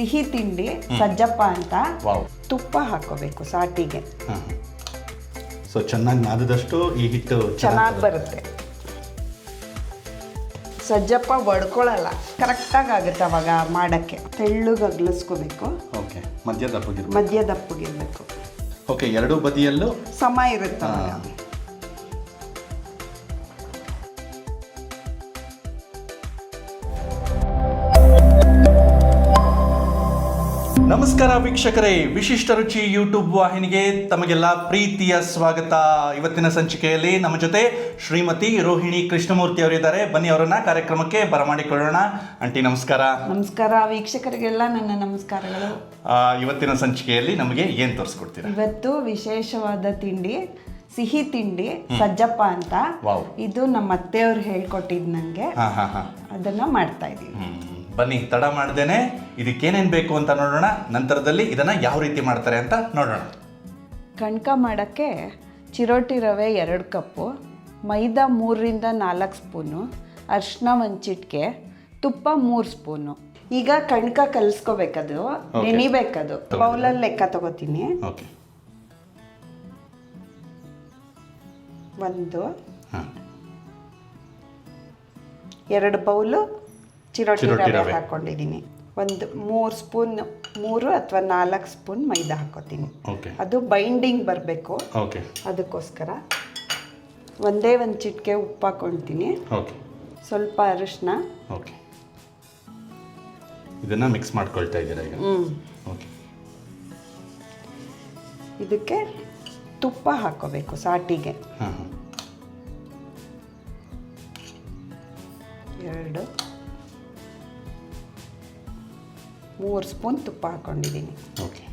ಸಿಹಿ ತಿಂಡಿ ಸಜ್ಜಪ್ಪ ಅಂತ ತುಪ್ಪ ಹಾಕೋಬೇಕು ಸಾಟಿಗೆ. ಸೊ ಚೆನ್ನಾಗಿ ನಾದಿದಷ್ಟು ಈ ಹಿಟ್ಟು ಚೆನ್ನಾಗಿ ಬರುತ್ತೆ. ಸಜ್ಜಪ್ಪ ಒಡ್ಕೊಳ್ಳಲ್ಲ ಕರೆಕ್ಟಾಗಿ ಆಗುತ್ತೆ ಅವಾಗ ಮಾಡೋಕ್ಕೆ. ತೆಳ್ಳಗೆ ಅಗ್ಲಿಸ್ಕೋಬೇಕು. ಓಕೆ ಮಧ್ಯ ದಪ್ಪಗಿರ್ಬೇಕು ಮಧ್ಯ ದಪ್ಪಗಿರ್ಬೇಕು ಓಕೆ ಎರಡು ಬದಿಯಲ್ಲೂ ಸಮ ಇರುತ್ತೆ ನಮಸ್ಕಾರ ವೀಕ್ಷಕರೇ ವಿಶಿಷ್ಟ ರುಚಿ ಯೂಟ್ಯೂಬ್ ವಾಹಿನಿಗೆ ತಮಗೆಲ್ಲ ಪ್ರೀತಿಯ ಸ್ವಾಗತ. ಇವತ್ತಿನ ಸಂಚಿಕೆಯಲ್ಲಿ ನಮ್ಮ ಜೊತೆ ಶ್ರೀಮತಿ ರೋಹಿಣಿ ಕೃಷ್ಣಮೂರ್ತಿ ಅವರಿದ್ದಾರೆ. ಬನ್ನಿ ಅವರನ್ನ ಕಾರ್ಯಕ್ರಮಕ್ಕೆ ಬರಮಾಡಿಕೊಳ್ಳೋಣ ಆಂಟಿ ನಮಸ್ಕಾರ. ನಮಸ್ಕಾರ ವೀಕ್ಷಕರಿಗೆಲ್ಲ ನನ್ನ ನಮಸ್ಕಾರಗಳು. ಇವತ್ತಿನ ಸಂಚಿಕೆಯಲ್ಲಿ ನಮಗೆ ಏನು ತೋರಿಸ್ಕೊಡ್ತೀರಾ? ಇವತ್ತು ವಿಶೇಷವಾದ ತಿಂಡಿ ಸಿಹಿ ತಿಂಡಿ ಸಜ್ಜಪ್ಪ ಅಂತ. ಇದು ನಮ್ಮ ಅತ್ತೆಯವ್ರು ಹೇಳ್ಕೊಟ್ಟಿದ್ ನಂಗೆ. ಅದನ್ನ ಮಾಡ್ತಾ ಇದೀವಿ. ಬನ್ನಿ ತಡ ಮಾಡ್ದೇನೆ. ಇದಕ್ಕೇನೇನು ಬೇಕು ಅಂತ ನೋಡೋಣ. ನಂತರದಲ್ಲಿ ಇದನ್ನ ಯಾವ ರೀತಿ ಮಾಡ್ತಾರೆ ಅಂತ ನೋಡೋಣ. ಕಣ್ಕ ಮಾಡೋಕ್ಕೆ ಚಿರೋಟಿ ರವೆ ಎರಡು ಕಪ್ಪು ಮೈದಾ ಮೂರರಿಂದ ನಾಲ್ಕು ಸ್ಪೂನು ಅರಿಶಿನ ಒಂದು ಚಿಟಿಕೆ ತುಪ್ಪ ಮೂರು ಸ್ಪೂನು. ಈಗ ಕಣ್ಕ ಕಲಿಸ್ಕೋಬೇಕದು. ನೆನಿಬೇಕದು. ಬೌಲಲ್ಲಿ ಲೆಕ್ಕ ತಗೋತೀನಿ. ಓಕೆ ಒಂದು ಹಾಂ. ಎರಡು ಬೌಲು ಚಿರೋಟಿ ರವೆ. ಹಾಕೊಂಡಿದ್ದೀನಿ. ಒಂದು ಮೂರು ಸ್ಪೂನ್ ಮೂರು ಅಥವಾ ನಾಲ್ಕು ಸ್ಪೂನ್ ಮೈದಾ ಹಾಕೋತೀನಿ. ಅದು ಬೈಂಡಿಂಗ್ ಬರಬೇಕು. ಅದಕ್ಕೋಸ್ಕರ ಒಂದೇ ಒಂದು ಚಿಟಿಕೆ ಉಪ್ಪು ಹಾಕೊಳ್ತೀನಿ ಸ್ವಲ್ಪ ಅರಿಶಿನ ಓಕೆ ಇದನ್ನ ಮಿಕ್ಸ್ ಮಾಡ್ಕೊಳ್ತಾ ಇದ್ದೀರಾ ಈಗ? ಓಕೆ ಇದಕ್ಕೆ ತುಪ್ಪ ಹಾಕೋಬೇಕು ಸಾಟಿಗೆ. ಎರಡು. ಮೂರು ಸ್ಪೂನ್ ತುಪ್ಪ ಹಾಕೊಂಡಿದ್ದೀನಿ. ಓಕೆ.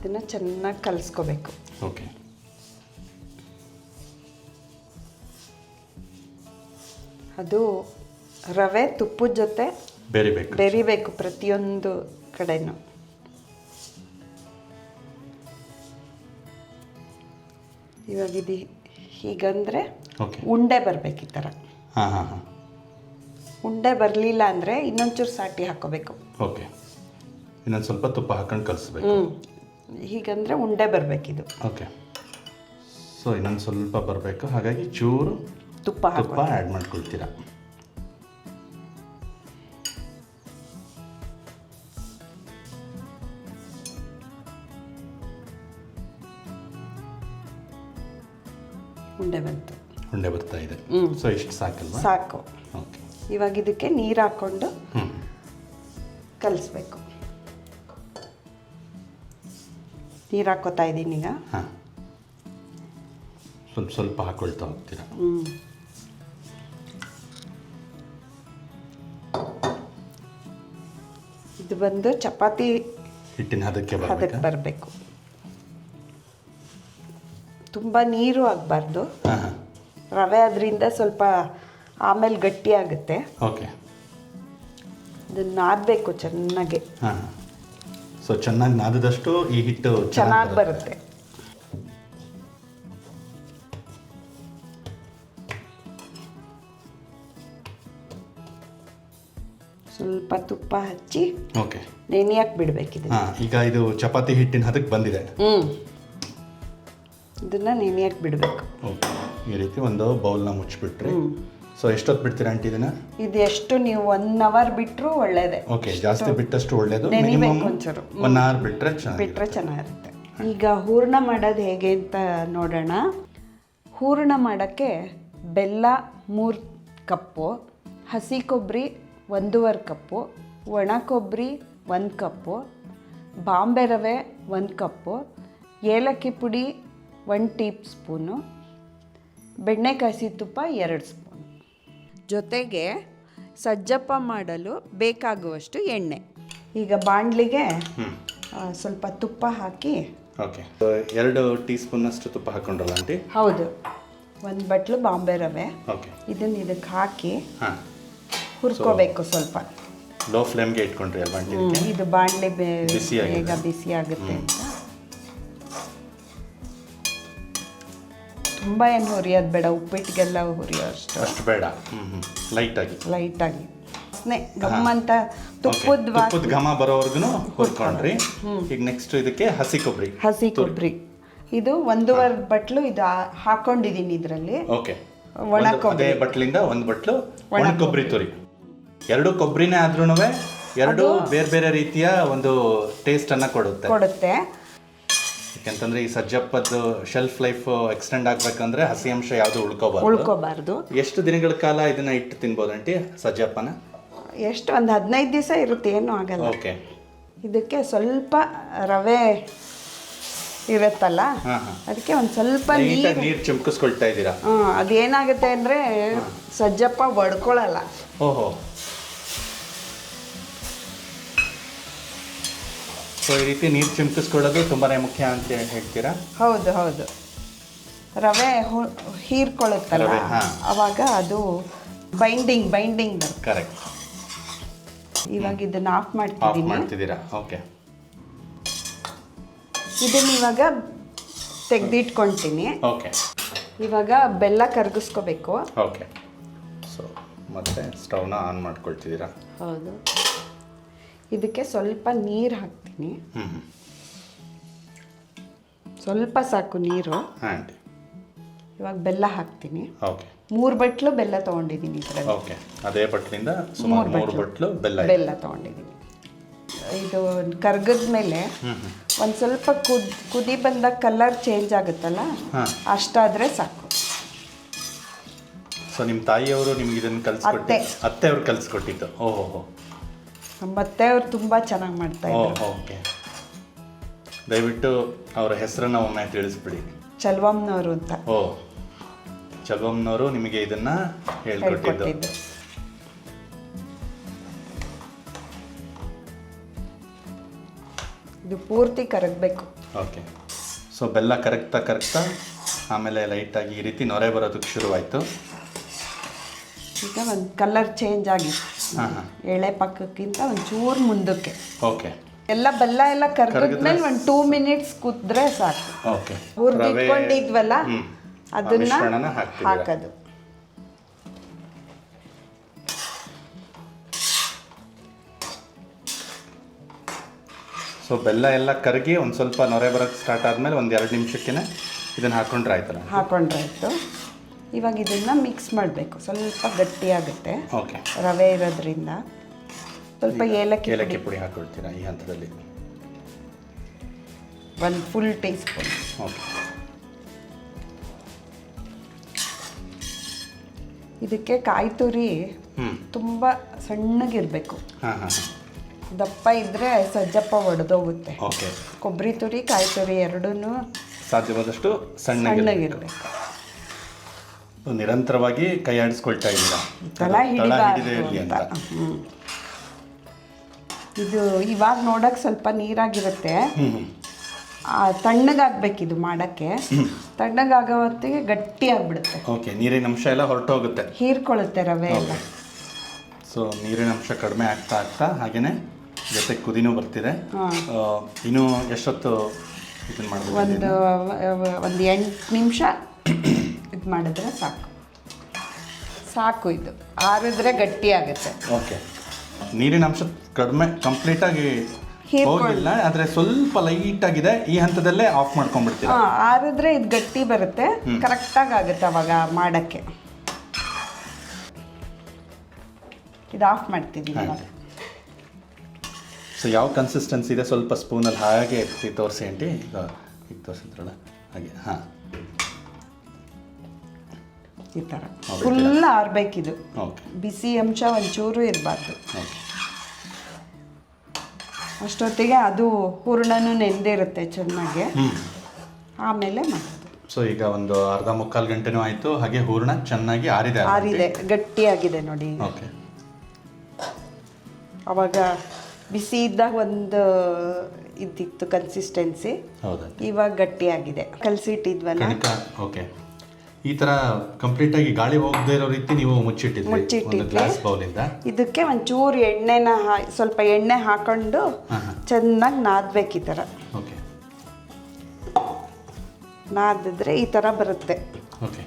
ಇದನ್ನು ಚೆನ್ನಾಗಿ ಕಲಿಸ್ಕೋಬೇಕು. ಓಕೆ. ಅದು ರವೆ ತುಪ್ಪದ ಜೊತೆ ಬೆರಿಬೇಕು. ಬೆರಿಬೇಕು ಪ್ರತಿಯೊಂದು ಕಡೆನೂ. ಇವಾಗ ಇದು ಹೀಗಂದರೆ ಉಂಡೆ ಬರಬೇಕು ಈ ಥರ. ಹಾಂ ಹಾಂ ಹಾಂ. ಉಂಡೆ ಬರಲಿಲ್ಲ ಅಂದರೆ ಇನ್ನೊಂಚೂರು ಸಾಟಿ ಹಾಕೋಬೇಕು. ಓಕೆ. ಇನ್ನೊಂದು ಸ್ವಲ್ಪ ತುಪ್ಪ ಹಾಕೊಂಡು ಕಲಿಸ್ಬೇಕು. ಹ್ಞೂ ಹೀಗಂದರೆ ಉಂಡೆ ಬರಬೇಕಿದು. ಓಕೆ. ಸೊ ಇನ್ನೊಂದು ಸ್ವಲ್ಪ ಬರಬೇಕು. ಹಾಗಾಗಿ ಚೂರು ತುಪ್ಪ ತುಪ್ಪ ಹಾಕೋ ಆ್ಯಡ್ ಮಾಡ್ಕೊಳ್ತೀರಾ? ಉಂಡೆ ಬಂತು. ಉಂಡೆ ಬರ್ತಾ ಇದೆ. ಹ್ಮ್. ಸೊ ಇಷ್ಟು ಸಾಕಲ್ವಾ? ಸಾಕು. ಇವಾಗ ಇದಕ್ಕೆ ನೀರು ಹಾಕ್ಕೊಂಡು ಕಲಿಸ್ಬೇಕು. ನೀರು ಹಾಕೋತಾ ಇದ್ದೀನಿ ಈಗ. ಹಾಂ. ಸ್ವಲ್ಪ ಸ್ವಲ್ಪ ಹಾಕೊಳ್ತಾ ಹೋಗ್ತೀರಾ? ಹ್ಞೂ ಇದು ಬಂದು ಚಪಾತಿ ಹಿಟ್ಟಿನ ಹದಕ್ಕೆ ಹದಕ್ಕೆ ಬರಬೇಕಾ. ತುಂಬ ನೀರು ಆಗಬಾರ್ದು. ರವೆ ಅದರಿಂದ ಸ್ವಲ್ಪ ಆಮೇಲೆ ಗಟ್ಟಿ ಆಗುತ್ತೆ. ಓಕೆ. ಇದನ್ನ ನಾದಬೇಕು ಚೆನ್ನಾಗಿ. ಹಾಂ. ಸೊ ಚೆನ್ನಾಗಿ ನಾದಿದಷ್ಟು ಈ ಹಿಟ್ಟು ಚೆನ್ನಾಗಿ ಬರುತ್ತೆ. ಸ್ವಲ್ಪ ತುಪ್ಪ ಹಚ್ಚಿ ಓಕೆ. ನೆನೆಯಕ್ಕೆ ಬಿಡಬೇಕಿದೆ ಹಾಂ ಈಗ ಇದು ಚಪಾತಿ ಹಿಟ್ಟಿನ ಹದಕ್ಕೆ ಬಂದಿದೆ. ಹ್ಞೂ ಇದನ್ನ ನೆನೆಯಕ್ಕೆ ಬಿಡಬೇಕು. ಓಕೆ. ಈ ರೀತಿ ಒಂದು ಬೌಲ್ನ ಮುಚ್ಚಿಬಿಟ್ರಿ. ಸೊ ಎಷ್ಟೊತ್ತು ಬಿಡ್ತೀರಾ ಆಂಟಿ ಇದನ್ನ? ಇದು ಎಷ್ಟು ನೀವು ಒನ್ ಅವರ್ ಬಿಟ್ಟರು ಒಳ್ಳೇದೇ. ಓಕೆ ಜಾಸ್ತಿ ಬಿಟ್ಟಷ್ಟು ಒಳ್ಳೇದು. ಮಿನಿಮಮ್ ಒಂಚೂರು. ಒನ್ ಅವರ್ ಬಿಟ್ಟರೆ ಬಿಟ್ಟರೆ ಚೆನ್ನಾಗಿರುತ್ತೆ. ಈಗ ಹೂರ್ಣ ಮಾಡೋದು ಹೇಗೆ ಅಂತ ನೋಡೋಣ. ಹೂರ್ಣ ಮಾಡೋಕ್ಕೆ ಬೆಲ್ಲ ಮೂರು ಕಪ್ಪು ಹಸಿ ಕೊಬ್ಬರಿ ಒಂದೂವರೆ ಕಪ್ಪು ಒಣ ಕೊಬ್ಬರಿ ಒಂದು ಕಪ್ಪು ಬಾಂಬೆ ರವೆ ಒಂದು ಕಪ್ಪು ಏಲಕ್ಕಿ ಪುಡಿ ಒನ್ ಟೀ ಸ್ಪೂನು ಬೆಣ್ಣೆ ಕಸಿ ತುಪ್ಪ ಎರಡು ಸ್ಪೂನ್. ಜೊತೆಗೆ ಸಜ್ಜಪ್ಪ ಮಾಡಲು ಬೇಕಾಗುವಷ್ಟು ಎಣ್ಣೆ. ಈಗ ಬಾಣಲಿಗೆ ಹ್ಞೂ ಸ್ವಲ್ಪ ತುಪ್ಪ ಹಾಕಿ. ಓಕೆ. ಎರಡು ಟೀ ಸ್ಪೂನಷ್ಟು ತುಪ್ಪ ಹಾಕೊಂಡ್ರಲ್ಲ ಆಂಟಿ? ಹೌದು. ಒಂದು ಬಟ್ಲು ಬಾಂಬೆ ರವೆ. ಓಕೆ. ಇದನ್ನ ಇದಕ್ಕೆ ಹಾಕಿ ಹಾಂ. ಹುರ್ಕೋಬೇಕು ಸ್ವಲ್ಪ. ಲೋ ಫ್ಲೇಮ್ಗೆ ಇಟ್ಕೊಂಡ್ರಿ ಅಲ್ವಾ ಆಂಟಿ ಇದು ಬಾಣಲೆ. ಬೇಗ ಬಿಸಿ ಆಗುತ್ತೆ ಅಂತ. ತುಂಬ ಏನು ಹುರಿಯೋದು ಬೇಡ ಉಪ್ಪಿಟ್ಟಿಗೆಲ್ಲ ಹುರಿಯೋ ಅಷ್ಟು. ಅಷ್ಟು ಬೇಡ. ಲೈಟಾಗಿ ಲೈಟಾಗಿ ವಾಸನೆ ಗಮ್ಮಂತ ತುಪ್ಪದ ತುಪ್ಪದ ಘಮ ಬರೋವರೆಗೂ ಹುರ್ಕೊಂಡ್ರಿ. ಈಗ ನೆಕ್ಸ್ಟ್ ಇದಕ್ಕೆ ಹಸಿ ಕೊಬ್ಬರಿ ಹಸಿ ಕೊಬ್ಬರಿ ಇದು ಒಂದೂವರೆ ಬಟ್ಲು ಇದು ಹಾಕೊಂಡಿದ್ದೀನಿ ಹಾಕೊಂಡಿದೀನಿ ಇದರಲ್ಲಿ. ಓಕೆ ಒಣ ಕೊಬ್ಬರಿ. ಬಟ್ಲಿಂದ ಒಂದು ಬಟ್ಲು ಒಣ ಕೊಬ್ಬರಿ ತುರಿ. ಎರಡು ಕೊಬ್ಬರಿನೇ ಆದ್ರೂ ಎರಡು ಬೇರೆ ಬೇರೆ ರೀತಿಯ ಒಂದು ಟೇಸ್ಟ್ ಅನ್ನ ಕೊಡುತ್ತೆ. ಕೊಡುತ್ತೆ. ಯಾಕಂತಂದ್ರೆ ಈ ಸಜ್ಜಪ್ಪದ್ದು ಶೆಲ್ಫ್ ಲೈಫ್ ಎಕ್ಸ್ಟೆಂಡ್ ಆಗ್ಬೇಕಂದ್ರೆ ಹಸಿ ಅಂಶ ಯಾವುದು ಉಳ್ಕೋಬಾರ್ದು. ಉಳ್ಕೋಬಾರ್ದು. ಎಷ್ಟು ದಿನಗಳ ಕಾಲ ಇದನ್ನ ಇಟ್ಟು ತಿನ್ಬೋದು ಅಂಟಿ ಸಜ್ಜಪ್ಪನ? ಎಷ್ಟು ಒಂದು ಹದಿನೈದು ದಿವಸ ಇರುತ್ತೆ ಏನೂ ಆಗಲ್ಲ. ಓಕೆ. ಇದಕ್ಕೆ ಸ್ವಲ್ಪ ರವೆ ಇರುತ್ತಲ್ಲ ಹಾ ಹಾ. ಅದಕ್ಕೆ ಒಂದು ಸ್ವಲ್ಪ ನೀರು ನೀಟಾಗಿ ನೀರು ಚಿಮ್ಕಿಸ್ಕೊಳ್ತಾ ಇದ್ದೀರಾ ಹಾಂ ಅದೇನಾಗುತ್ತೆ ಅಂದರೆ ಸಜ್ಜಪ್ಪ ಒಡ್ಕೊಳ್ಳಲ್ಲ ಓಹೋ. ಸೊ ಈ ರೀತಿ ನೀರು ಚಿಮ್ಕಿಸ್ಕೊಳ್ಳೋದು ತುಂಬಾ ಮುಖ್ಯ ಅಂತ ಹೇಳ್ತೀರಾ? ಹೌದು ಹೌದು. ರವೆ ಹೀರ್ಕೊಳ್ಳುತ್ತಲ್ಲ? ರವೆ, ಹಾ. ಅವಾಗ ಅದು ಬೈಂಡಿಂಗ್ ಬೈಂಡಿಂಗ್ ಬರುತ್ತೆ. ಕರೆಕ್ಟ್ ಇವಾಗ ಇದನ್ನ ಆಫ್ ಆಫ್ ಮಾಡ್ತಿದ್ದೀನಿ ಮಾಡ್ತಿದ್ದೀರಾ? ಓಕೆ ಇದನ್ನ ಇವಾಗ ತೆಗೆದಿಟ್ಕೊಳ್ತೀನಿ. ಓಕೆ ಇವಾಗ ಬೆಲ್ಲ ಕರಗಿಸ್ಕೋಬೇಕು. ಓಕೆ ಸೊ ಮತ್ತೆ ಸ್ಟವ್ನ ಆನ್ ಮಾಡ್ಕೊಳ್ತಿದ್ದೀರಾ? ಹೌದು. ಇದಕ್ಕೆ ಸ್ವಲ್ಪ ನೀರು ಹಾಕ್ತೀನಿ. ಸ್ವಲ್ಪ ಸಾಕು ನೀರು. ಇವಾಗ ಬೆಲ್ಲ ಹಾಕ್ತೀನಿ. ಓಕೆ. ಮೂರು ಬಟ್ಲು ಬೆಲ್ಲ ತಗೊಂಡಿದ್ದೀನಿ ಇದರಲ್ಲಿ. ಓಕೆ. ಅದೇ ಬಟ್ಲಿಂದ ಸುಮಾರು ಮೂರು ಬಟ್ಲು ಬೆಲ್ಲ. ಬೆಲ್ಲ ತೊಗೊಂಡಿದ್ದೀನಿ. ಇದು ಕರ್ಗದ ಮೇಲೆ ಒಂದು ಸ್ವಲ್ಪ ಕುದ್ ಕುದಿ ಬಂದಾಗ ಕಲರ್ ಚೇಂಜ್ ಆಗುತ್ತಲ್ಲ ಅಷ್ಟಾದರೆ ಸಾಕು. ಸೊ ನಿಮ್ಮ ತಾಯಿಯವರು ನಿಮ್ಗೆ ಇದನ್ನು ಕಲಿಸ್ಕೊಟ್ಟು ಅತ್ತೆ. ಅತ್ತೆ ಅವ್ರು ಕಲಿಸ್ಕೊಟ್ಟಿದ್ದು. ಓಹೋ ತೇ ಅವ್ರು ತುಂಬ ಚೆನ್ನಾಗಿ ಮಾಡ್ತಾ ಓ ಇದ್ರು. ಓಕೆ. ದಯವಿಟ್ಟು ಅವರ ಹೆಸರನ್ನ ಒಮ್ಮೆ ತಿಳಿಸ್ಬಿಡಿ. ಚಲ್ವಮ್ನವರು ಅಂತ. ಓ ಚಲ್ವಮ್ನವರು ನಿಮಗೆ ಇದನ್ನ ಹೇಳ್ಕೊಟ್ಟಿದ್ದು. ಹೇಳ್ಕೊಟ್ಟಿದ್ದು. ಇದು ಪೂರ್ತಿ ಕರಗಬೇಕು. ಓಕೆ. ಸೊ ಬೆಲ್ಲ ಕರಗ್ತಾ ಕರಗ್ತಾ ಆಮೇಲೆ ಲೈಟಾಗಿ ಈ ರೀತಿ ನೊರೆ ಬರೋದಕ್ಕೆ ಶುರುವಾಯಿತು. ಈಗ ಒಂದು ಕಲರ್ ಚೇಂಜ್ ಆಗಿ. ಎಳೆ ಪಕ್ಕಕ್ಕಿಂತ ಒಂಚೂರು ಚೂರು ಮುಂದಕ್ಕೆ. ಓಕೆ. ಎಲ್ಲ ಬೆಲ್ಲ ಎಲ್ಲ ಕರ್ಗದ್ಮೇಲೆ ಒಂದು ಟೂ ಮಿನಿಟ್ಸ್ ಕುದ್ರೆ ಸಾಕು. ಓಕೆ. ಹುರಿದಿಟ್ಕೊಂಡಿದ್ವಲ್ಲ ಅದನ್ನ? ಹಾಕೋದು. ಸೊ ಬೆಲ್ಲ ಎಲ್ಲ ಕರಗಿ ಒಂದು ಸ್ವಲ್ಪ ನೊರೆ ಬರೋಕ್ಕೆ ಸ್ಟಾರ್ಟ್ ಆದಮೇಲೆ ಒಂದು ಎರಡು ನಿಮಿಷಕ್ಕೆ ಇದನ್ನು ಹಾಕೊಂಡ್ರೆ ಆಯ್ತಲ್ಲ? ಹಾಕೊಂಡ್ರೆ ಹಾಕೊಂಡ್ರಾಯ್ತು ಇವಾಗ ಇದನ್ನ ಮಿಕ್ಸ್ ಮಾಡಬೇಕು. ಸ್ವಲ್ಪ ಗಟ್ಟಿಯಾಗುತ್ತೆ. ಓಕೆ ರವೆ ಇರೋದ್ರಿಂದ. ಸ್ವಲ್ಪ ಏಲಕ್ಕಿ ಏಲಕ್ಕಿ ಪುಡಿ ಹಾಕೊಳ್ತೀರಾ ಈ ಹಂತದಲ್ಲಿ? ಒಂದು ಫುಲ್ ಟೀ ಸ್ಪೂನ್ ಓಕೆ ಇದಕ್ಕೆ ಕಾಯಿ ತುರಿ ತುಂಬ ಸಣ್ಣಗಿರಬೇಕು. ದಪ್ಪ ಇದ್ದರೆ ಸಜ್ಜಪ್ಪ ಒಡೆದೋಗುತ್ತೆ. ಓಕೆ ಕೊಬ್ಬರಿ ತುರಿ ಕಾಯಿ ತುರಿ ಎರಡೂ ಸಾಧ್ಯವಾದಷ್ಟು ಸಣ್ಣಗೆ ಸಣ್ಣಗಿರಬೇಕು. ನಿರಂತರವಾಗಿ ಕೈ ಆಡಿಸ್ಕೊಳ್ತಾ ಇದ್ದೀರಾ? ತಳ ತಳ ಹಿಡಿದೇ ಇರಲಿ ಅಂತ. ಇದು ಇವಾಗ ನೋಡಕ್ಕೆ ಸ್ವಲ್ಪ ನೀರಾಗಿರುತ್ತೆ. ತಣ್ಣಗಾಗ್ಬೇಕು ಇದು ಮಾಡಕ್ಕೆ ತಣ್ಣಗಾಗೋತ್ತಿಗೆ ಮಾಡೋಕ್ಕೆ. ತಣ್ಣಗಾಗೋ ಹೊತ್ತಿಗೆ ಗಟ್ಟಿ ಆಗ್ಬಿಡುತ್ತೆ. ಓಕೆ ನೀರಿನ ಅಂಶ ಎಲ್ಲ ಹೊರಟೋಗುತ್ತೆ. ಹೀರ್ಕೊಳ್ಳುತ್ತೆ ರವೆ ಎಲ್ಲ. ಸೊ ನೀರಿನ ಅಂಶ ಕಡಿಮೆ ಆಗ್ತಾ ಆಗ್ತಾ ಹಾಗೆಯೇ ಜೊತೆ ಕುದಿನೂ ಬರ್ತಿದೆ. ಇನ್ನೂ ಎಷ್ಟೊತ್ತು ಇದನ್ನು? ಮಾಡಬೇಕು ಒಂದು ಒಂದು ಎಂಟು ನಿಮಿಷ. ಇದು ಮಾಡಿದ್ರೆ ಸಾಕು. ಸಾಕು ಇದು. ಆರಿದ್ರೆ ಗಟ್ಟಿ ಆಗುತ್ತೆ. ಓಕೆ. ನೀರಿನ ಅಂಶ ಕಡಿಮೆ ಕಂಪ್ಲೀಟಾಗಿ. ಹೋಗಿಲ್ಲ ಆದರೆ ಸ್ವಲ್ಪ ಲೈಟ್ ಆಗಿದೆ ಈ ಹಂತದಲ್ಲೇ ಆಫ್ ಮಾಡ್ಕೊಂಡ್ಬಿಡ್ತೀವಿ ಹಾಂ ಆರಿದ್ರೆ ಇದು ಗಟ್ಟಿ ಬರುತ್ತೆ. ಕರೆಕ್ಟಾಗಿ ಆಗುತ್ತೆ ಅವಾಗ ಮಾಡೋಕ್ಕೆ. ಇದು ಆಫ್ ಮಾಡ್ತೀನಿ ಸೊ ಯಾವ ಕನ್ಸಿಸ್ಟೆನ್ಸಿ ಇದೆ? ಸ್ವಲ್ಪ ಸ್ಪೂನಲ್ಲಿ ಹಾಗೆ ಎತ್ತಿ ತೋರಿಸಿ ಅಂಟಿ ಈಗ ಈಗ ತೋರಿಸಿದ್ರಲ್ಲ? ಹಾಗೆ ಹಾಂ. ಈ ಥರ ಫುಲ್ ಆರ್ಬೇಕಿದು. ಬಿಸಿ ಅಂಶ ಒಂಚೂರು ಇರಬಾರ್ದು. ಅಷ್ಟೊತ್ತಿಗೆ ಅದು ಹೂರ್ಣನೂ ನೆಂದಿರುತ್ತೆ ಚೆನ್ನಾಗಿ. ಆಮೇಲೆ ಮಾಡೋದು. ಸೊ ಈಗ ಒಂದು ಅರ್ಧ ಮುಕ್ಕಾಲು ಗಂಟೆನೂ ಆಯಿತು. ಹಾಗೆ ಹೂರ್ಣ ಚೆನ್ನಾಗಿ ಆರಿದೆ ಆರಿದೆ ಗಟ್ಟಿಯಾಗಿದೆ ನೋಡಿ. ಓಕೆ. ಅವಾಗ ಬಿಸಿ ಇದ್ದಾಗ ಒಂದು ಇದ್ದಿತ್ತು ಕನ್ಸಿಸ್ಟೆನ್ಸಿ ಹೌದಾ. ಇವಾಗ ಗಟ್ಟಿಯಾಗಿದೆ. ಕಲಸಿಟ್ಟಿದ್ವಲ್ಲ? ಓಕೆ. ಈ ತರ ಕಂಪ್ಲೀಟ್ ಆಗಿ ಗಾಳಿ ಹೋಗದೇ ಇರೋ ರೀತಿ ನೀವು ಮುಚ್ಚಿಟ್ಟಿದ್ರಿ ಒಂದು. ಗ್ಲಾಸ್ ಬೌಲಿಂದ ಇದಕ್ಕೆ ಒಂಚೂರು ಎಣ್ಣೆನ ಹಾ ಸ್ವಲ್ಪ ಎಣ್ಣೆ ಹಾಕೊಂಡು ಚೆನ್ನಾಗಿ ನಾದ್ಬೇಕು ಈ ಥರ ಓಕೆ. ನಾದಿದ್ರೆ ಈ ಥರ ಬರುತ್ತೆ. ಓಕೆ.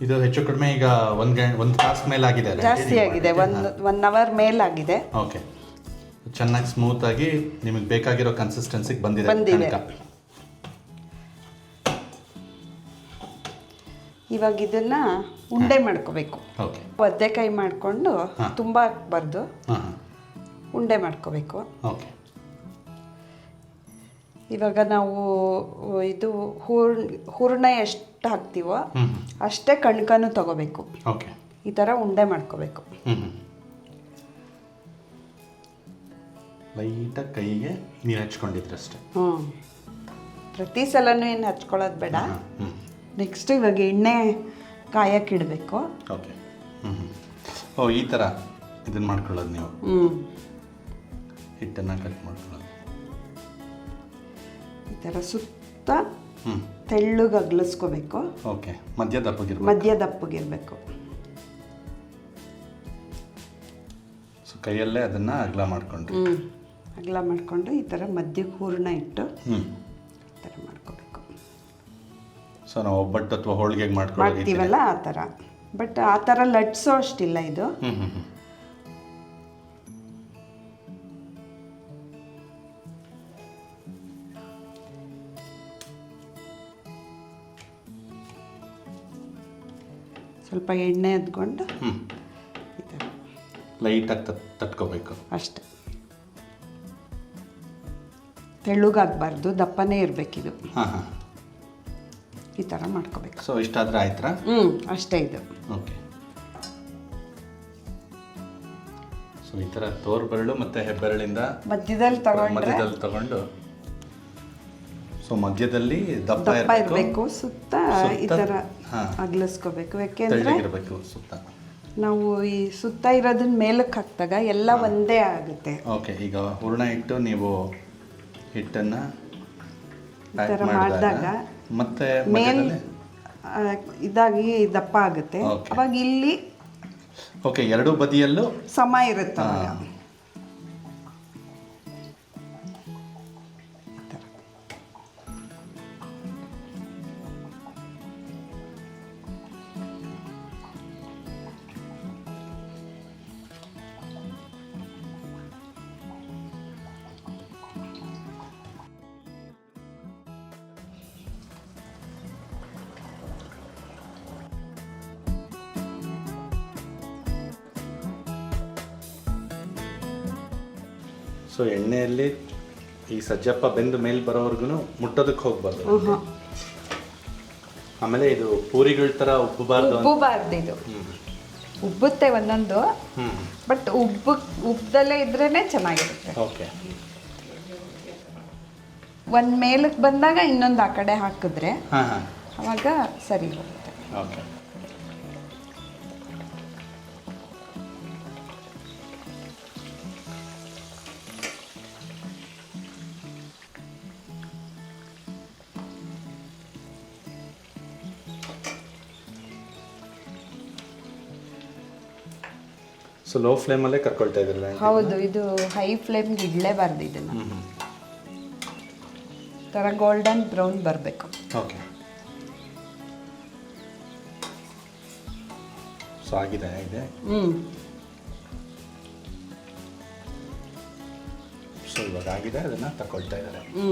ಇದು ಹೆಚ್ಚು ಕಡಿಮೆ ಈಗ ಒಂದು ಗಂಟೆ ಒಂದು ತಾಸು ಮೇಲೆ ಆಗಿದೆ? ಜಾಸ್ತಿ ಆಗಿದೆ. ಒಂದು ಒನ್ ಅವರ್ ಮೇಲಾಗಿದೆ. ಓಕೆ. ಚೆನ್ನಾಗಿ ಸ್ಮೂತ್ ಆಗಿ ನಿಮಗೆ ಬೇಕಾಗಿರೋ ಕನ್ಸಿಸ್ಟೆನ್ಸಿಗೆ ಬಂದಿದೆ ಬಂದಿದೆ. ಇವಾಗ ಇದನ್ನ ಉಂಡೆ ಮಾಡ್ಕೋಬೇಕು. ಓಕೆ. ಒದ್ದೆಕಾಯಿ ಮಾಡಿಕೊಂಡು ತುಂಬ ಹಾಕ್ಬಾರ್ದು ಉಂಡೆ ಮಾಡ್ಕೋಬೇಕು. ಓಕೆ. ಇವಾಗ ನಾವು ಇದು ಹೂರ್ಣ ಹೂರ್ಣ ಎಷ್ಟು ಹಾಕ್ತೀವೋ ಅಷ್ಟೇ ಕಣ್ಕನು ತಗೋಬೇಕು. ಓಕೆ. ಈ ಥರ ಉಂಡೆ ಮಾಡ್ಕೋಬೇಕು. ಲೈಟಾಗಿ ಕೈಗೆ ನೀರು ಹಚ್ಕೊಂಡಿದ್ರಷ್ಟೇ. ಹ್ಞೂ ಪ್ರತಿ ಸಲನೂ ಏನು ಹಚ್ಕೊಳ್ಳೋದು ಬೇಡ. ಹ್ಞೂ ನೆಕ್ಸ್ಟ್ ಇವಾಗ ಎಣ್ಣೆ ಕಾಯಕ್ಕಿಡಬೇಕು ಓಕೆ ಹ್ಞೂ ಓ ಈ ಥರ ಇದನ್ನು ಮಾಡ್ಕೊಳ್ಳೋದು ನೀವು. ಹ್ಞೂ ಹಿಟ್ಟನ್ನು ಕಟ್ ಮಾಡ್ಕೊಳ್ಳೋದು. ಈ ಥರ ಸುತ್ತ ಹ್ಞೂ ತೆಳ್ಳಗೆ ಅಗ್ಲಿಸ್ಕೋಬೇಕು. ಓಕೆ ಮಧ್ಯ ದಪ್ಪಗಿರ್ಬೇಕು ಮಧ್ಯ ದಪ್ಪಗಿರಬೇಕು ಸೊ ಕೈಯಲ್ಲೇ ಅದನ್ನು ಅಗಲ ಮಾಡಿಕೊಂಡು ಹ್ಞೂ ಅಗಲ ಮಾಡಿಕೊಂಡು ಈ ಥರ ಮಧ್ಯಕ್ಕೆ ಹೂರಣ ಇಟ್ಟು ಹ್ಞೂ ಈ ಥರ ಸೊ ನಾವು ಒಬ್ಬಟ್ಟು ಅಥವಾ ಹೋಳಿಗೆಗೆ ಮಾಡ್ಕೊಳ್ತೀವಲ್ಲ ಆ ಥರ ಬಟ್ ಆ ಥರ ಲಟ್ಸೋ ಅಷ್ಟಿಲ್ಲ ಇದು. ಸ್ವಲ್ಪ ಎಣ್ಣೆ ಎದ್ಕೊಂಡು ಲೈಟಾಗಿ ತಟ್ ತಟ್ಕೋಬೇಕು. ಅಷ್ಟೆ. ತೆಳ್ಳಗಾಗಬಾರ್ದು ದಪ್ಪನೇ ಇರಬೇಕಿದು. ಹಾಂ ಹಾಂ. ಈ ಥರ ಮಾಡ್ಕೋಬೇಕು. ಸೊ ಇಷ್ಟಾದ್ರೆ ಆಯ್ತಾ? ಹ್ಞೂ ಅಷ್ಟೇ ಇದು. ಓಕೆ ಸೊ ಈ ಥರ ತೋರ್ ಬೆರಳು ಮತ್ತು ಹೆಬ್ಬೆರಳಿಂದ ಮಧ್ಯದಲ್ಲಿ ತಗೊಂಡ್ರೆ ಮಧ್ಯದಲ್ಲಿ ತಗೊಂಡು ಸೊ ಮಧ್ಯದಲ್ಲಿ ದಪ್ಪ ದಪ್ಪ ಇರಬೇಕು. ಇರಬೇಕು ಸುತ್ತ ಈ ಥರ ಅಗಲಿಸ್ಕೋಬೇಕು. ಯಾಕೆಂದರೆ ತೆಳ್ಳಗಿರಬೇಕು ಸುತ್ತ. ನಾವು ಈ ಸುತ್ತ ಇರೋದನ್ನ ಮೇಲಕ್ಕೆ ಹಾಕಿದಾಗ ಎಲ್ಲ ಒಂದೇ ಆಗುತ್ತೆ. ಓಕೆ ಈಗ ಹೂರ್ಣ ಇಟ್ಟು ನೀವು ಹಿಟ್ಟನ್ನು ಮಾಡಿದಾಗ ಮತ್ತೆ ಆ, ಇದಾಗಿ ದಪ್ಪ ಆಗುತ್ತೆ. ಅವಾಗ ಇಲ್ಲಿ ಓಕೆ ಎರಡೂ ಬದಿಯಲ್ಲೂ ಸಮ ಇರುತ್ತೆ ಸೊ ಎಣ್ಣೆಯಲ್ಲಿ ಈ ಸಜ್ಜಪ್ಪ ಬೆಂದು ಮೇಲೆ ಬರೋವರೆಗೂ ಮುಟ್ಟೋದಕ್ಕೆ ಹೋಗ್ಬಾರ್ದು. ಆಮೇಲೆ ಇದು ಪೂರಿಗಳ ಥರ ಉಬ್ಬಬಾರ್ದು ಉಬ್ಬಬಾರ್ದು ಇದು. ಉಬ್ಬುತ್ತೆ ಒಂದೊಂದು ಬಟ್ ಉಬ್ಬು ಉಬ್ಬದಲ್ಲೇ ಇದ್ರೇನೆ ಚೆನ್ನಾಗಿರುತ್ತೆ. ಓಕೆ. ಒಂದು ಮೇಲಕ್ಕೆ ಬಂದಾಗ ಇನ್ನೊಂದು ಆ ಕಡೆ ಹಾಕಿದ್ರೆ ಅವಾಗ ಸರಿ ಹೋಗುತ್ತೆ. ಓಕೆ. ಸೊ ಲೋ ಫ್ಲೇಮಲ್ಲೇ ಕರ್ಕೊಳ್ತಾ ಇದ್ರಲ್ಲ ಹೌದು ಇದು ಹೈ ಫ್ಲೇಮ್ಗೆ ಇಡಲೇಬಾರ್ದು ಇದನ್ನು. ಹ್ಞೂ ಹ್ಞೂ ಥರ ಗೋಲ್ಡನ್ ಬ್ರೌನ್ ಬರಬೇಕು. ಓಕೆ. ಸೊ ಆಗಿದೆ ಇದೆ ಹ್ಞೂ ಸೊ ಇವಾಗ ಆಗಿದೆ ಅದನ್ನು ತಕೊಳ್ತಾ ಇದ್ದಾರೆ. ಹ್ಞೂ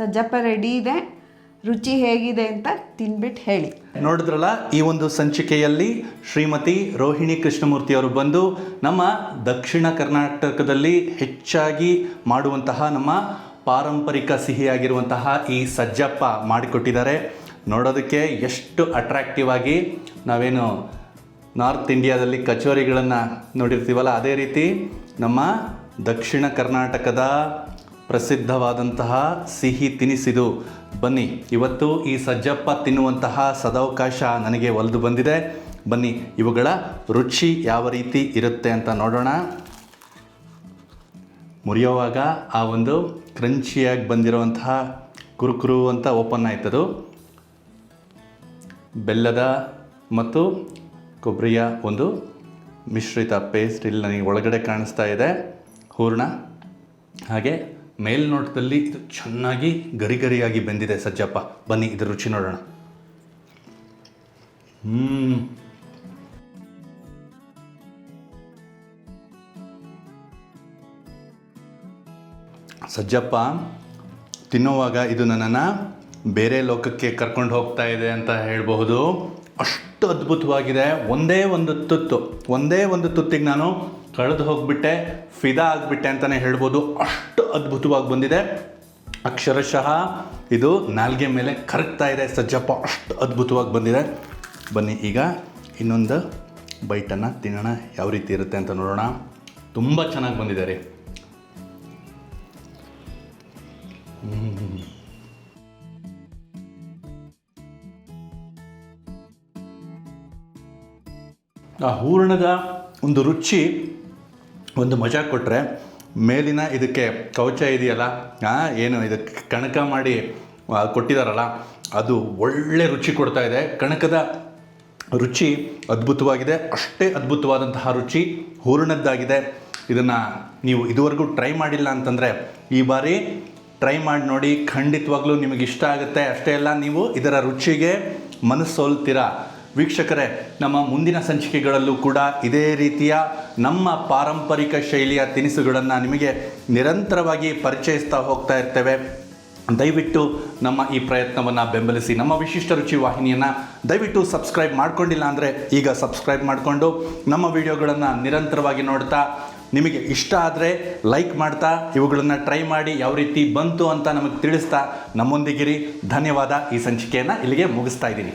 ಸಜ್ಜಪ್ಪ ರೆಡಿ ಇದೆ. ರುಚಿ ಹೇಗಿದೆ ಅಂತ ತಿನ್ಬಿಟ್ಟು ಹೇಳಿ. ನೋಡಿದ್ರಲ್ಲ, ಈ ಒಂದು ಸಂಚಿಕೆಯಲ್ಲಿ ಶ್ರೀಮತಿ ರೋಹಿಣಿ ಕೃಷ್ಣಮೂರ್ತಿ ಅವರು ಬಂದು ನಮ್ಮ ದಕ್ಷಿಣ ಕರ್ನಾಟಕದಲ್ಲಿ ಹೆಚ್ಚಾಗಿ ಮಾಡುವಂತಹ ನಮ್ಮ ಪಾರಂಪರಿಕ ಸಿಹಿಯಾಗಿರುವಂತಹ ಈ ಸಜ್ಜಪ್ಪ ಮಾಡಿಕೊಟ್ಟಿದ್ದಾರೆ. ನೋಡೋದಕ್ಕೆ ಎಷ್ಟು ಅಟ್ರಾಕ್ಟಿವ್ ಆಗಿ ನಾವೇನು ನಾರ್ತ್ ಇಂಡಿಯಾದಲ್ಲಿ ಕಚೋರಿಗಳನ್ನು ನೋಡಿರ್ತೀವಲ್ಲ, ಅದೇ ರೀತಿ ನಮ್ಮ ದಕ್ಷಿಣ ಕರ್ನಾಟಕದ ಪ್ರಸಿದ್ಧವಾದಂತಹ ಸಿಹಿ ತಿನಿಸಿದು. ಬನ್ನಿ, ಇವತ್ತು ಈ ಸಜ್ಜಪ್ಪ ತಿನ್ನುವಂತಹ ಸದಾವಕಾಶ ನನಗೆ ಒಲಿದು ಬಂದಿದೆ. ಬನ್ನಿ, ಇವುಗಳ ರುಚಿ ಯಾವ ರೀತಿ ಇರುತ್ತೆ ಅಂತ ನೋಡೋಣ. ಮುರಿಯೋವಾಗ ಆ ಒಂದು ಕ್ರಂಚಿಯಾಗಿ ಬಂದಿರುವಂತಹ ಕುರುಕುರು ಅಂತ ಓಪನ್ ಆಯ್ತದು. ಬೆಲ್ಲದ ಮತ್ತು ಕೊಬ್ಬರಿಯ ಒಂದು ಮಿಶ್ರಿತ ಪೇಸ್ಟ್ ಇಲ್ಲಿ ನನಗೆ ಒಳಗಡೆ ಕಾಣಿಸ್ತಾ ಇದೆ. ಹೂರ್ಣ, ಹಾಗೆ ಮೇಲ್ನೋಟದಲ್ಲಿ ಇದು ಚೆನ್ನಾಗಿ ಗರಿ ಗರಿಯಾಗಿ ಬೆಂದಿದೆ ಸಜ್ಜಪ್ಪ. ಬನ್ನಿ, ಇದ್ರ ರುಚಿ ನೋಡೋಣ. ಹ್ಮ್. ಸಜ್ಜಪ್ಪ, ತಿನ್ನುವಾಗ ಇದು ನನ್ನನ್ನು ಬೇರೆ ಲೋಕಕ್ಕೆ ಕರ್ಕೊಂಡು ಹೋಗ್ತಾ ಇದೆ ಅಂತ ಹೇಳಬಹುದು. ಅಷ್ಟು ಅದ್ಭುತವಾಗಿದೆ. ಒಂದೇ ಒಂದು ತುತ್ತು. ಒಂದೇ ಒಂದು ತುತ್ತಿಗೆ ನಾನು ಕಳೆದು ಹೋಗ್ಬಿಟ್ಟೆ, ಫಿದಾ ಆಗಿಬಿಟ್ಟೆ ಅಂತಲೇ ಹೇಳ್ಬೋದು. ಅಷ್ಟು ಅದ್ಭುತವಾಗಿ ಬಂದಿದೆ. ಅಕ್ಷರಶಃ ಇದು ನಾಲ್ಗೆ ಮೇಲೆ ಕರಗ್ತಾ ಇದೆ, ಸಜ್ಜಪ್ಪ. ಅಷ್ಟು ಅದ್ಭುತವಾಗಿ ಬಂದಿದೆ. ಬನ್ನಿ, ಈಗ ಇನ್ನೊಂದು ಬೈಟನ್ನು ತಿನ್ನೋಣ. ಯಾವ ರೀತಿ ಇರುತ್ತೆ ಅಂತ ನೋಡೋಣ. ತುಂಬ ಚೆನ್ನಾಗಿ ಬಂದಿದೆ ರೀ. ಆ ಹೂರಣದ ಒಂದು ರುಚಿ ಒಂದು ಮಜಾ ಕೊಟ್ಟರೆ ಮೇಲಿನ ಇದಕ್ಕೆ ಕವಚ ಇದೆಯಲ್ಲ ಏನು ಇದಕ್ಕೆ ಕಣಕ ಮಾಡಿ ಕೊಟ್ಟಿದ್ದಾರಲ್ಲ ಅದು ಒಳ್ಳೆ ರುಚಿ ಕೊಡ್ತಾ ಇದೆ. ಕಣಕದ ರುಚಿ ಅದ್ಭುತವಾಗಿದೆ. ಅಷ್ಟೇ ಅದ್ಭುತವಾದಂತಹ ರುಚಿ ಹೂರ್ಣದ್ದಾಗಿದೆ. ಇದನ್ನು ನೀವು ಇದುವರೆಗೂ ಟ್ರೈ ಮಾಡಿಲ್ಲ ಅಂತಂದರೆ, ಈ ಬಾರಿ ಟ್ರೈ ಮಾಡಿ ನೋಡಿ, ಖಂಡಿತವಾಗ್ಲೂ ನಿಮಗೆ ಇಷ್ಟ ಆಗುತ್ತೆ. ಅಷ್ಟೇ ಅಲ್ಲ, ನೀವು ಇದರ ರುಚಿಗೆ ಮನಸ್ಸೋಲ್ತೀರಾ? ವೀಕ್ಷಕರೇ, ನಮ್ಮ ಮುಂದಿನ ಸಂಚಿಕೆಗಳಲ್ಲೂ ಕೂಡ ಇದೇ ರೀತಿಯ ನಮ್ಮ ಪಾರಂಪರಿಕ ಶೈಲಿಯ ತಿನಿಸುಗಳನ್ನು ನಿಮಗೆ ನಿರಂತರವಾಗಿ ಪರಿಚಯಿಸ್ತಾ ಹೋಗ್ತಾ ಇರ್ತೇವೆ. ದಯವಿಟ್ಟು ನಮ್ಮ ಈ ಪ್ರಯತ್ನವನ್ನು ಬೆಂಬಲಿಸಿ, ನಮ್ಮ ವಿಶಿಷ್ಟ ರುಚಿ ವಾಹಿನಿಯನ್ನು ದಯವಿಟ್ಟು ಸಬ್ಸ್ಕ್ರೈಬ್ ಮಾಡ್ಕೊಂಡಿಲ್ಲ ಅಂದರೆ ಈಗ ಸಬ್ಸ್ಕ್ರೈಬ್ ಮಾಡಿಕೊಂಡು ನಮ್ಮ ವಿಡಿಯೋಗಳನ್ನು ನಿರಂತರವಾಗಿ ನೋಡ್ತಾ, ನಿಮಗೆ ಇಷ್ಟ ಆದರೆ ಲೈಕ್ ಮಾಡ್ತಾ, ಇವುಗಳನ್ನು ಟ್ರೈ ಮಾಡಿ ಯಾವ ರೀತಿ ಬಂತು ಅಂತ ನಮಗೆ ತಿಳಿಸ್ತಾ ನಮ್ಮೊಂದಿಗಿರಿ. ಧನ್ಯವಾದ. ಈ ಸಂಚಿಕೆಯನ್ನು ಇಲ್ಲಿಗೆ ಮುಗಿಸ್ತಾ ಇದ್ದೀನಿ.